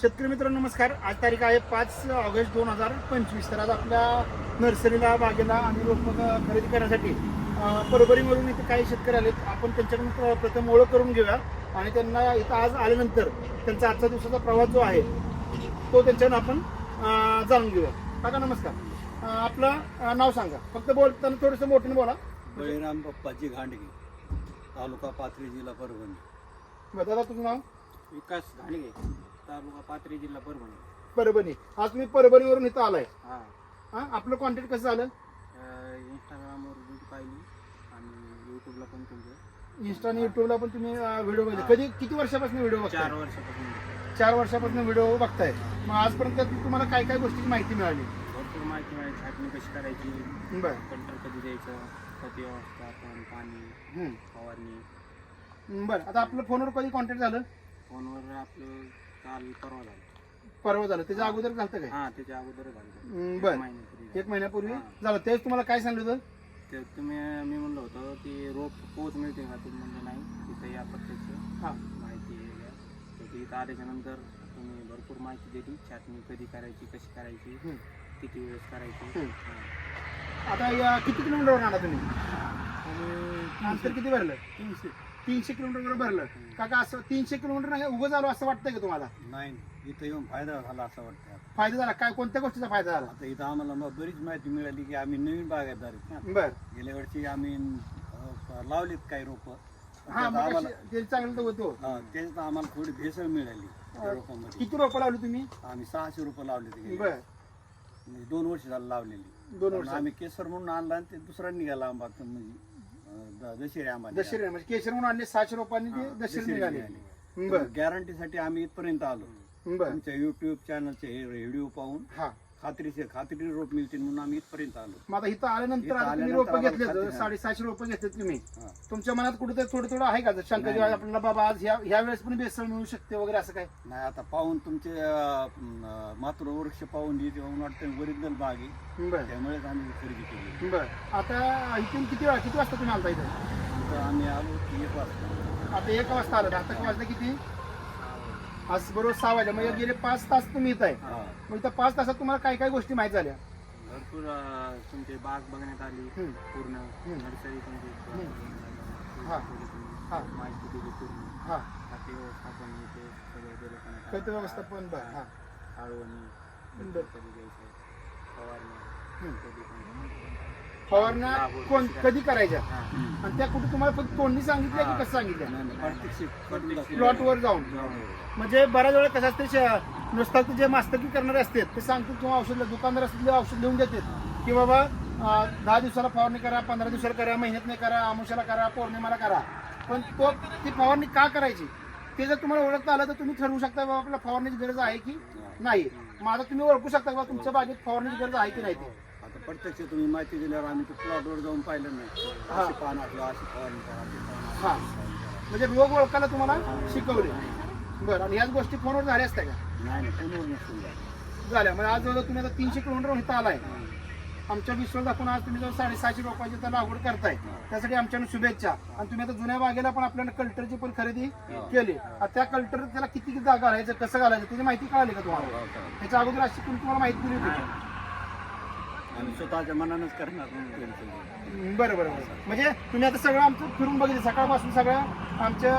शेतकरी मित्रांनो नमस्कार. आज तारीख आहे पाच ऑगस्ट दोन हजार पंचवीस. तर आज आपल्या नर्सरीला बागेला आणि रोप खरेदी करण्यासाठी अं, परभणीवरून इथे काही शेतकरी आलेत. आपण त्यांच्याकडून प्र- प्रथम ओळख करून घेऊया. आणि त्यांना इथं आज आल्यानंतर त्यांचा आजचा दिवसाचा प्रवास जो आहे तो त्यांच्यानं आपण जाणून घेऊया. काका नमस्कार. आपलं नाव सांगा. फक्त बोलताना थोडंसं मोठ्याने बोला. बळीराम बाप्पाची घांडगे तालुका पाथरी जिल्हा परभणी. दादा तुझं नाव? विकास घाणगे तालुका पाथरी जिल्हा परभणी. परभणी. आज तुम्ही परभणीवरून इथं आलाय. हा. हा? आपलं कॉन्टॅक्ट कसं झालं? इंस्टाग्रामवर व्हिडिओ पाहिली आणि यूट्यूबला पण तुमचे इन्स्टा आणि युट्यूबला पण तुम्ही व्हिडिओ बघितले. कधी किती वर्षापासून व्हिडिओ चार बघताय. वर्षापासून चार वर्षापासून व्हिडिओ बघताय. मग आजपर्यंत तुम्हाला काय काय गोष्टीची माहिती मिळाली? भरपूर माहिती मिळाली. छाटणी कशी करायची? बरं. कंट्रोल कधी द्यायचं? खत व्यवस्थापन पाणी हम्म. फवारणी. बरं. आता आपलं फोनवर कधी कॉन्टॅक्ट झालं? फोनवर आपलं काल परवा झालं. परवा झालं. त्याच्या अगोदर झालं काय? हा त्याच्या अगोदर झालं. हम्म, बरं. महिन्यापूर्वी एक महिन्यापूर्वी. झालं. तेच तुम्हाला काय सांगितलं होतं? ते तुम्ही मी म्हणलं होतं की रोप पोच मिळते का तुम्ही म्हणलं नाही. तिथं या प्रत्यक्ष हा. माहिती घ्या तर तिथं आल्याच्यानंतर तुम्ही भरपूर माहिती दिली. छाटणी कधी करायची कशी करायची हम्म. किती वेळेस करायची? हम्म. हा. आता या किती किलोमीटरवर आला तुम्ही? आणि अंतर किती भरलं? तीनशे. तीनशे किलोमीटरवर भरलं. काका असं तीनशे किलोमीटर नाही उभं झालो असं वाटतंय का तुम्हाला? नाही इथं येऊन फायदा झाला असं वाटतं. फायदा झाला. काय कोणत्या गोष्टीचा फायदा झाला? आता इथं आम्हाला मग बरीच माहिती मिळाली की आम्ही नवीन बागायतदार आहेत ना. बर. गेल्या वर्षी आम्ही अं, लावलीत काही रोपं. हा मग आम्हाला चांगलं तर होतो. हा, त्याच्यात आम्हाला थोडी भेसळ मिळाली त्या रोपांमध्ये. किती रोपं लावली तुम्ही? आम्ही सहाशे रुपये लावले बर. दोन वर्ष झालं लावलेली. दोन वर्ष. आम्ही केसर म्हणून आणला आणि ते दुसरा निघाला आंबा. तो म्हणजे अं, द- दशेरी म्हणजे केशर म्हणून आणले सहाशे रोपांनी ते दशेरी निघाले. बर. गॅरंटीसाठी आम्ही इथपर्यंत आलो. बर. तुमच्या युट्यूब चॅनलचे हे व्हिडिओ पाहून. हा. खात्रीचे खात्री रोप मिळतील म्हणून आम्ही इथपर्यंत आलो. मग आता इथं आल्यानंतर इथं आता तुम्ही आल्यानंतर रोपं आम्हाला घेतले खात्री. साडेसहाशे रोपं घेतलेत तुम्ही. हा. तुमच्या मनात कुठेतरी थोडं थोडं आहे का? शंका नाही, जेव्हा नाही. आपल्याला बाबा आज ह्या ह्या वेळेस पण बेसळ मिळू शकते वगैरे असं काय? नाही आता पाहून तुमचे अं, मातृ वृक्ष पाहून म्हणून वाटतं ओरिजिनल बाग आहे बर. त्यामुळेच आम्ही खरेदी केली. बर. आता इथून किती वेळा किती वाजता तुम्ही आलता इथे? तिथं आम्ही आलो की एक वाजता. आता एक वाजता आलं आता वाजता किती? आज बरोबर सहा वाजले म्हणजे गेले पाच तास तुम्ही इथं आहे. हा. मग इथं पाच तासात तुम्हाला काय काय गोष्टी माहीत झाल्या? भरपूर अं, तुमचे बाग बघण्यात आली. हम्म. पूर्ण हम्म. नर्सरी तुमची हा. हा. माहिती दिली पूर्ण. हा. खाते व्यवस्थापन हे ते सगळं दिलं पण खत व्यवस्थापन बर हा. आळवणी बरं. कधी द्यायचं फवारणी. लागवड कोण कधी करायच्या. आणि त्या कुठे तुम्हाला फक्त तोंडी सांगितल्या की. कसं सांगितलं नाही, नाही. प्लॉटवर जाऊन. म्हणजे बऱ्याच वेळा कसं असते नुसतं जे मास्तकी करणारे असतात ते सांगतात किंवा औषध दुकानदार असतील औषध लिहून देतात. की बाबा दहा दिवसाला फवारणी करा पंधरा दिवसाला करा महिन्यात करा आमुषाला करा पौर्णिमाला करा. पण तो ती फवारणी का करायची? ते जर तुम्हाला ओळखता आलं तर तुम्ही ठरवू शकता बाबा आपल्याला फवारणीची गरज आहे की नाही? आता तुम्ही ओळखू शकता बाबा तुमच्या बागेत फवारणीची गरज आहे की नाही ते? प्रत्यक्ष तुम्ही माहिती दिल्यावर आम्ही ते प्लॉटवर जाऊन पाहिलं नाही. हा. अशी पान असलं अशी फवारणी करा अशी हा. म्हणजे रोग ओळखायला तुम्हाला शिकवले. बरं आणि ह्याच गोष्टी फोनवर झाल्या असत्या का? नाही नाही फोनवर नसून झालं. झाल्या. म्हणजे आज जवळ तुम्ही आता तीनशे किलोमीटर इथं आलाय. आमच्या विश्वास दाखवून आज तुम्ही जवळ साडेसहाशे रोपांची तर लागवड करताय. त्यासाठी आमच्याकडून शुभेच्छा. आणि तुम्ही आता जुन्या बागेला पण आपल्याला कल्टरची पण खरेदी केली. आता त्या कल्टर त्याला किती जागा घालायचं कसं घालायचं त्याची माहिती कळाली का तुम्हाला? हो, हो. त्याच्या अगोदर अशी कोणी तुम्हाला माहिती दिली होती? का? आम्ही स्वतःच्या मनानच करणार बरं बरं बरं. म्हणजे तुम्ही आता सगळं आमचं फिरून बघितलं सकाळपासून सगळं आमच्या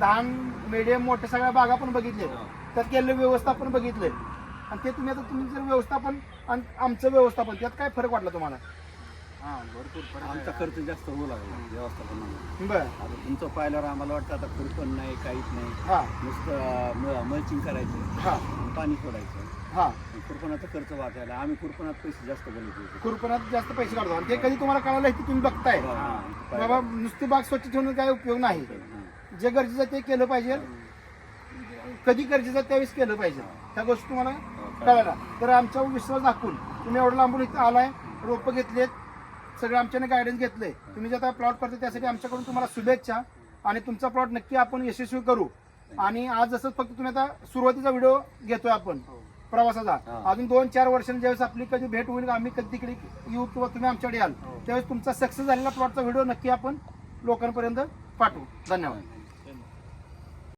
लहान मिडियम मोठ्या सगळ्या बागा पण बघितले. त्यात केलेलं व्यवस्थापन बघितलंय आणि ते तुम्ही आता तुम्ही जर व्यवस्थापन आणि आमचं व्यवस्थापन त्यात काय फरक वाटला तुम्हाला? हा भरपूर फरक. आमचा खर्च जास्त होऊ लागला व्यवस्थापनाला बरं. आता तुमचं पाहिल्यावर आम्हाला वाटतं आता खुरपण नाही काहीच नाही. हा. नुसतं मल्चिंग करायचं. हा. पाणी सोडायचं. हा. खुरपणाचा खर्च वाचायला आम्ही खुरपणात पैसे जास्त बोलत होतो. खुरपणात जास्त पैसे काढतो. आणि ते कधी तुम्हाला कळालं की तुम्ही बघताय. बाबा नुसती बाग स्वच्छ ठेवून काय उपयोग नाही. जे गरजेचं ते केलं पाहिजे. कधी गरजेचं त्यावेळेस केलं पाहिजे. त्या गोष्टी तुम्हाला कळायला. तर आमच्यावर विश्वास दाखवून तुम्ही एवढं लांबून इथं आलाय रोपं घेतलेत सगळं आमच्याने गायडन्स घेतलंय. तुम्ही जे आता प्लॉट करता त्यासाठी आमच्याकडून तुम्हाला शुभेच्छा. आणि तुमचा प्लॉट नक्की आपण यशस्वी करू. आणि आज जसं फक्त तुम्ही आता सुरुवातीचा व्हिडिओ घेतोय आपण. प्रवासाचा. हा. अजून दोन चार वर्षांनी ज्यावेळेस आपली कधी भेट होईल आम्ही कधी तिकडे येऊ किंवा तुम्ही आमच्याकडे याल त्यावेळेस तुमचा सक्सेस झालेला प्लॉटचा व्हिडिओ नक्की आपण लोकांपर्यंत पाठवू. धन्यवाद.